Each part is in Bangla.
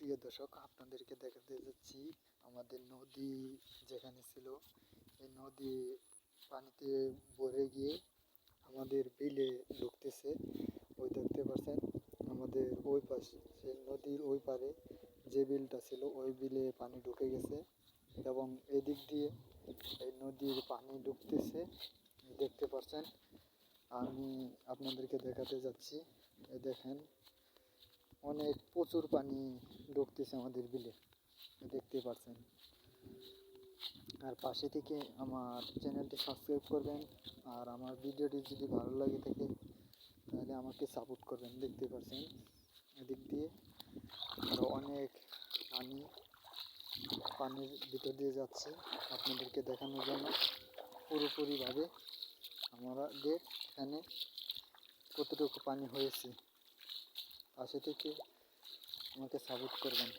প্রিয় দর্শক, আপনাদেরকে দেখাতে যাচ্ছি আমাদের নদী যেখানে ছিল। এই নদী পানিতে ভরে গিয়ে আমাদের বিলে ঢুকতেছে। ওই দেখতে পাচ্ছেন, আমাদের ওই পাশে নদীর ওই পারে যে বিলটা ছিল, ওই বিলে পানি ঢুকে গেছে এবং এদিক দিয়ে এই নদীর পানি ঢুকতেছে। দেখতে পাচ্ছেন, আমি আপনাদেরকে দেখাতে যাচ্ছি। দেখেন অনেক প্রচুর পানি ঢুকতেছে আমাদের বিলে, দেখতে পাচ্ছেন আর পাশে থেকে আমার চ্যানেলটি সাবস্ক্রাইব করবেন, আর আমার ভিডিওটি যদি ভালো লাগে থাকে, তাহলে আমাকে সাপোর্ট করবেন, দেখতে পাচ্ছেন এদিক দিয়ে আরও অনেক পানি, পানির ভিতর দিয়ে যাচ্ছে আপনাদেরকে দেখানোর জন্য। পুরোপুরিভাবে আমাদের এখানে কতটুকু পানি হয়েছে পাশে থেকে আমাকে সাপোর্ট করবেন।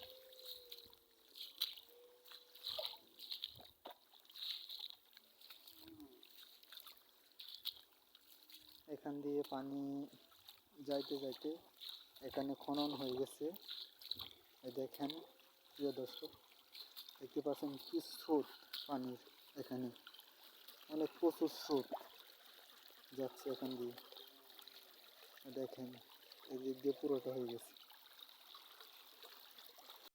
এখান দিয়ে পানি যাইতে যাইতে এখানে খনন হয়ে গেছে। দেখেন, প্রিয় দর্শক, দেখতে পাচ্ছেন কি স্রোত পানির এখানে। অনেক প্রচুর স্রোত যাচ্ছে এখান দিয়ে। দেখেন এদিক দিয়ে পুরোটা হয়ে গেছে।